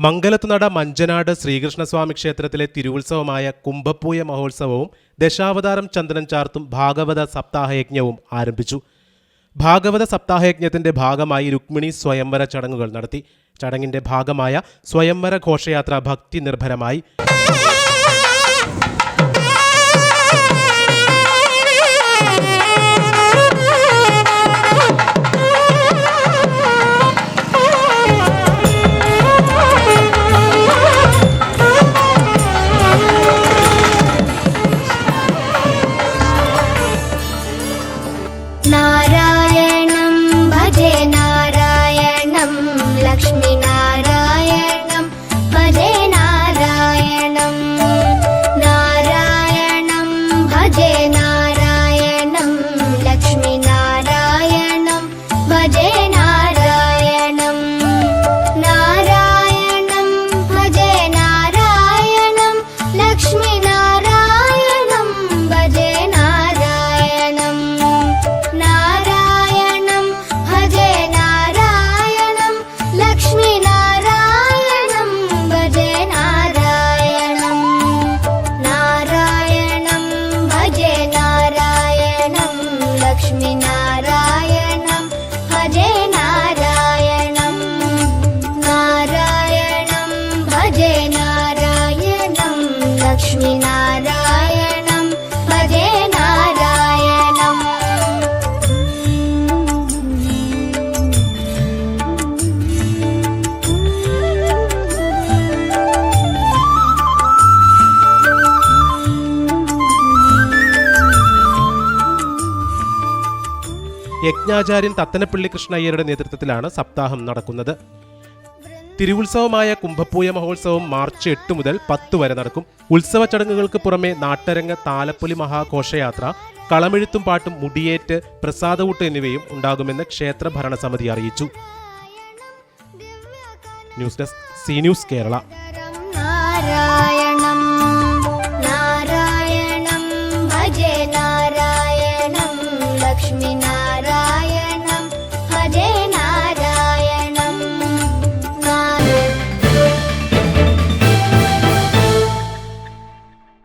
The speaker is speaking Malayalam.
മംഗലത്തുനട മഞ്ചനാട് ശ്രീകൃഷ്ണസ്വാമി ക്ഷേത്രത്തിലെ തിരുവുത്സവമായ കുംഭപ്പൂയ മഹോത്സവവും ദശാവതാരം ചന്ദനം ചാർത്തും ഭാഗവത സപ്താഹയജ്ഞവും ആരംഭിച്ചു. ഭാഗവത സപ്താഹയജ്ഞത്തിന്റെ ഭാഗമായി രുക്മിണി സ്വയംവര ചടങ്ങുകൾ നടത്തി. ചടങ്ങിന്റെ ഭാഗമായ സ്വയംവര ഘോഷയാത്ര ഭക്തി നിർഭരമായി. नारायणं भजे नारायणं लक्ष्मीनारायणं लक्ष्मीनारायणं। भजे नारायणं। नारायणं भजे नारायणं। लक्ष्मीनारायणं യജ്ഞാചാര്യൻ തത്തനപ്പള്ളി കൃഷ്ണയ്യരുടെ നേതൃത്വത്തിലാണ് സപ്താഹം നടക്കുന്നത്. തിരുവുത്സവമായ കുംഭപ്പൂയ മഹോത്സവം മാർച്ച് എട്ട് മുതൽ പത്ത് വരെ നടക്കും. ഉത്സവ ചടങ്ങുകൾക്ക് പുറമെ നാട്ടരങ്ങ് താലപ്പൊലി മഹാഘോഷയാത്ര കളമെഴുത്തും പാട്ടും മുടിയേറ്റ് പ്രസാദവൂട്ട് എന്നിവയും ഉണ്ടാകുമെന്ന് ക്ഷേത്ര ഭരണസമിതി അറിയിച്ചു. News desk C news Kerala. നാരായണം.